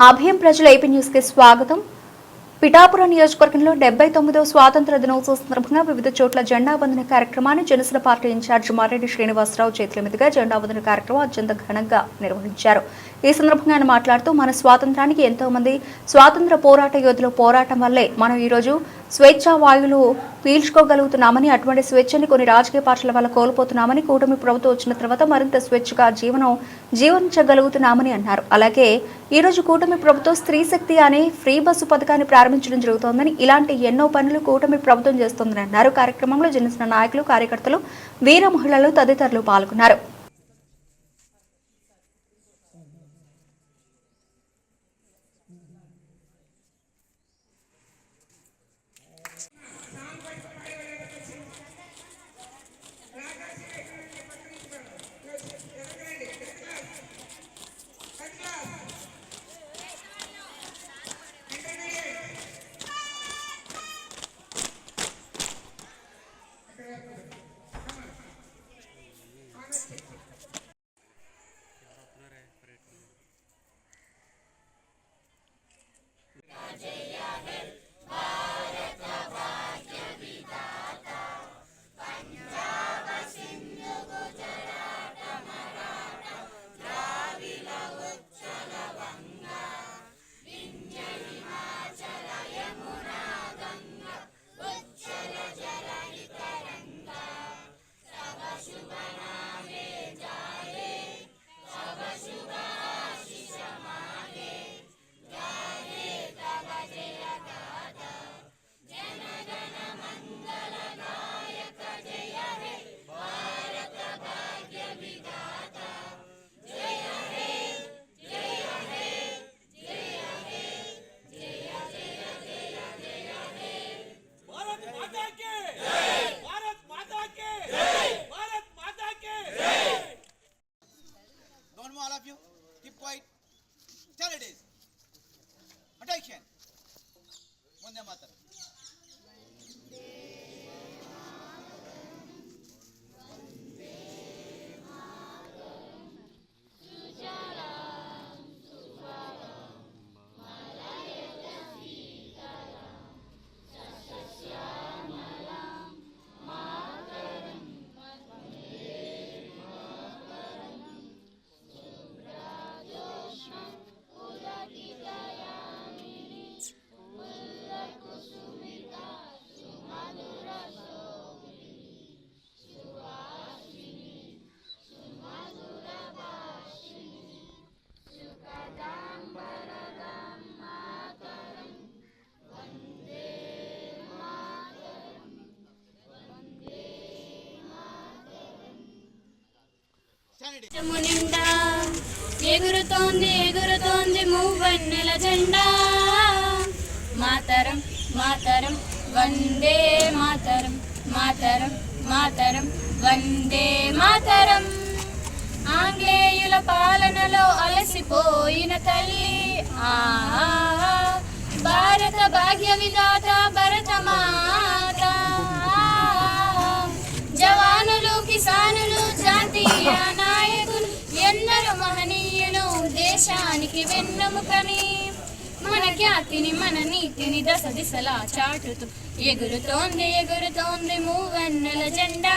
అభయం ప్రజల ఏపీ న్యూస్కి స్వాగతం. పిఠాపురం నియోజకవర్గంలో డెబ్బై తొమ్మిదవ స్వాతంత్ర దినోత్సవ సందర్భంగా వివిధ చోట్ల జెండా వందన కార్యక్రమాన్ని జనసేన పార్టీ ఇన్ఛార్జ్ మారెడ్డి శ్రీనివాసరావు చేతుల మీదుగా జెండా వందన కార్యక్రమం అత్యంత ఘనంగా నిర్వహించారు. ఈ సందర్భంగా ఆయన మాట్లాడుతూ మన స్వాతంత్రానికి ఎంతో మంది స్వాతంత్ర పోరాట యోధుల పోరాటం వల్లే మనం ఈరోజు స్వేచ్ఛా వాయువులు పీల్చుకోగలుగుతున్నామని అటువంటి స్వేచ్ఛని కొన్ని రాజకీయ పార్టీల వల్ల కోల్పోతున్నామని కూటమి ప్రభుత్వం వచ్చిన తర్వాత మరింత స్వేచ్ఛగా జీవనం జీవించగలుగుతున్నామని అన్నారు. అలాగే ఈరోజు కూటమి ప్రభుత్వం స్త్రీ శక్తి అనే ఫ్రీ బస్సు పథకాన్ని ప్రారంభించడం జరుగుతోందని ఇలాంటి ఎన్నో పనులు కూటమి ప్రభుత్వం చేస్తోందని అన్నారు. కార్యక్రమంలో జనసేన నాయకులు కార్యకర్తలు వీర మహిళలు తదితరులు పాల్గొన్నారు. నిండా ఎగురుతోంది ఎగురుతోంది మూవన్నెల జెండా. మాతరం మాతరం వందే మాతరం మాతరం మాతరం వందే మాతరం. ఆంగ్లేయుల పాలనలో అలసిపోయిన తల్లి ఆ. భారత భాగ్య విధాత దేశానికి వెన్నెముకని మన ఖ్యాతిని మన నీతిని దశ దిశలా చాటుతూ. ఎగురుతోంది ఎగురుతోంది మూవన్నెల జెండా.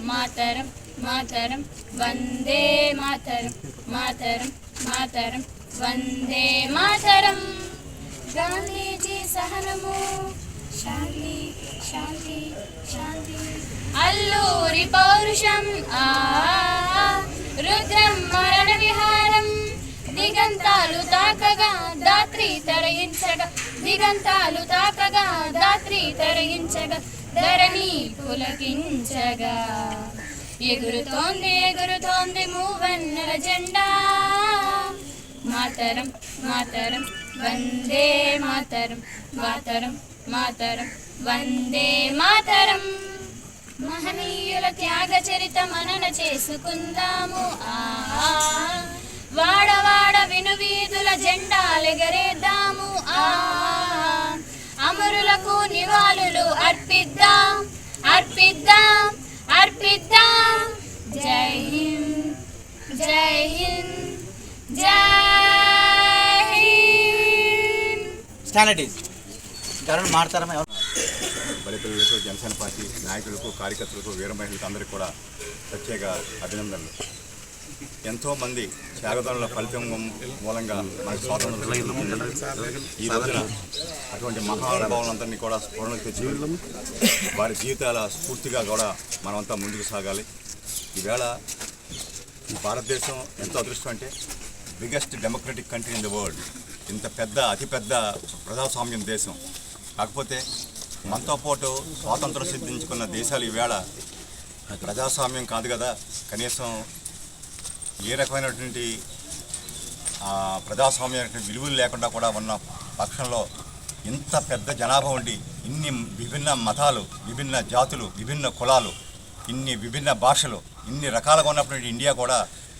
మాతరం మాతరం వందే మాతరం మాతరం మాతరం వందే మాతరం. గాంధీజీ సహనము. శాంతి శాంతి శాంతి. అల్లూరి పౌరుషం ఆ. రుద్రం మరణ దిగంతాలు తాకగా దాత్రి తరగించగా ధరణి పులకించగా. ఎగురుతోంది ఎగురుతోంది మూవన్నర జెండా. మాతరం మాతరం వందే మాతరం మాతరం మాతరం వందే మాతరం. మహనీయుల త్యాగ చరిత మనన చేసుకుందాము. ఆ వాడవాడ వినువీధుల జెండాలెగరేద్దాము. ఆ. అమరులకు నివాళులు అర్పిద్దాం అర్పిద్దాం అర్పిద్దాం. జై హింద్ జై హింద్ జై స్టాండర్డీస్ ధరలు మారుతారమే బలిపిల్లలకు జనసేన పార్టీ నాయకులకు కార్యకర్తలకు వీరమహిళలకు అందరికీ కూడా ప్రత్యేక అభినందనలు. ఎంతోమంది త్యాగదనుల ఫలితం మూలంగా మనకు స్వాతంత్రం ఈ రోజున అటువంటి మహానుభావులందరినీ కూడా స్ఫురణకు తెచ్చి వారి జీవితాల స్ఫూర్తిగా కూడా మనమంతా ముందుకు సాగాలి. ఈవేళ భారతదేశం ఎంత అదృష్టం అంటే biggest democratic country in the world ఇంత పెద్ద అతిపెద్ద ప్రజాస్వామ్యం దేశం. కాకపోతే మనతో పాటు స్వాతంత్రం సిద్ధించుకున్న దేశాలు ఈవేళ ప్రజాస్వామ్యం కాదు కదా. కనీసం ఏ రకమైనటువంటి ప్రజాస్వామ్యమైనటువంటి విలువలు లేకుండా కూడా ఉన్న పక్షంలో ఇంత పెద్ద జనాభా ఉండి ఇన్ని విభిన్న మతాలు విభిన్న జాతులు విభిన్న కులాలు ఇన్ని విభిన్న భాషలు ఇన్ని రకాలుగా ఉన్నటువంటి ఇండియా కూడా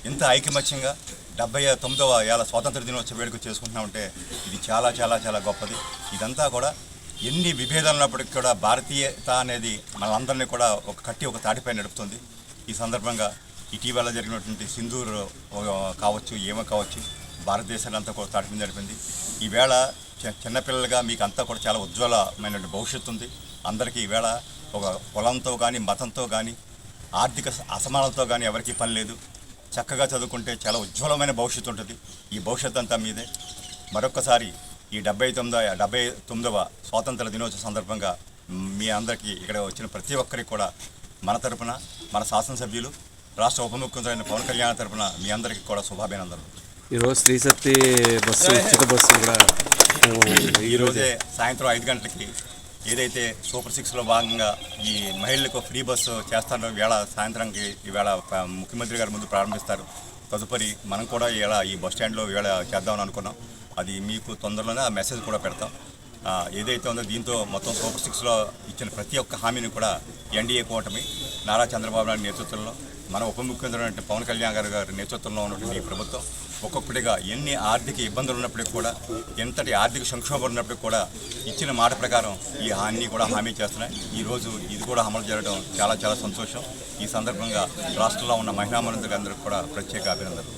ఇంత ఐకమత్యంగా డెబ్బై తొమ్మిదవ ఏళ్ళ స్వాతంత్ర దినోత్సవ వేడుక చేసుకుంటున్నామంటే ఇది చాలా చాలా చాలా గొప్పది. ఇదంతా కూడా ఎన్ని విభేదాలు ఉన్నప్పటికీ కూడా భారతీయత అనేది మనందరినీ కూడా ఒక కట్టి ఒక తాటిపై నడుపుతుంది. ఈ సందర్భంగా ఇటీవల జరిగినటువంటి సింధూర్ కావచ్చు ఏమో కావచ్చు భారతదేశాన్ని అంతా కూడా తాటి జరిపింది. నడిపింది ఈవేళ చి- చిన్నపిల్లలుగా మీకు అంతా కూడా చాలా ఉజ్వలమైనటువంటి భవిష్యత్తు ఉంది. అందరికీ ఈవేళ ఒక కులంతో కానీ మతంతో కానీ ఆర్థిక అసమానతతో కానీ ఎవరికీ పని లేదు. చక్కగా చదువుకుంటే చాలా ఉజ్వలమైన భవిష్యత్తు ఉంటుంది. ఈ భవిష్యత్తు అంతా మీదే. మరొక్కసారి ఈ డెబ్బై తొమ్మిదో డెబ్బై తొమ్మిదవ స్వాతంత్ర దినోత్సవ సందర్భంగా మీ అందరికీ ఇక్కడ వచ్చిన ప్రతి ఒక్కరికి కూడా మన తరపున మన శాసనసభ్యులు రాష్ట్ర ఉప ముఖ్యమంత్రి అయిన పవన్ కళ్యాణ్ తరపున మీ అందరికీ కూడా శుభాభినందనలు. ఈరోజు స్త్రీ శక్తి బస్సు ఉచిత బస్సు కూడా ఈ రోజే సాయంత్రం ఐదు గంటలకి ఏదైతే సూపర్ సిక్స్లో భాగంగా ఈ మహిళలకు ఫ్రీ బస్సు చేస్తారో వేళ సాయంత్రంకి ఈవేళ ముఖ్యమంత్రి గారు ముందు ప్రారంభిస్తారు. తదుపరి మనం కూడా ఇలా ఈ బస్ స్టాండ్లో ఈవేళ చేద్దామని అనుకున్నాం. అది మీకు తొందరలోనే ఆ మెసేజ్ కూడా పెడతాం. ఏదైతే ఉందో దీంతో మొత్తం సూపర్ సిక్స్లో ఇచ్చిన ప్రతి ఒక్క హామీని కూడా ఎన్డీఏ కూటమి నారా చంద్రబాబు నాయుడు నేతృత్వంలో మన ఉప ముఖ్యమంత్రి పవన్ కళ్యాణ్ గారు గారి నేతృత్వంలో ఉన్నటువంటి ఈ ప్రభుత్వం ఒక్కొక్కటిగా ఎన్ని ఆర్థిక ఇబ్బందులు ఉన్నప్పటికీ కూడా ఎంతటి ఆర్థిక సంక్షోభం ఉన్నప్పటికీ కూడా ఇచ్చిన మాట ప్రకారం ఈ హామీ కూడా హామీ చేస్తున్నాయి. ఈరోజు ఇది కూడా అమలు జరగడం చాలా చాలా సంతోషం. ఈ సందర్భంగా రాష్ట్రంలో ఉన్న మహిళా మంత్రులందరికీ కూడా ప్రత్యేక అభినందనలు.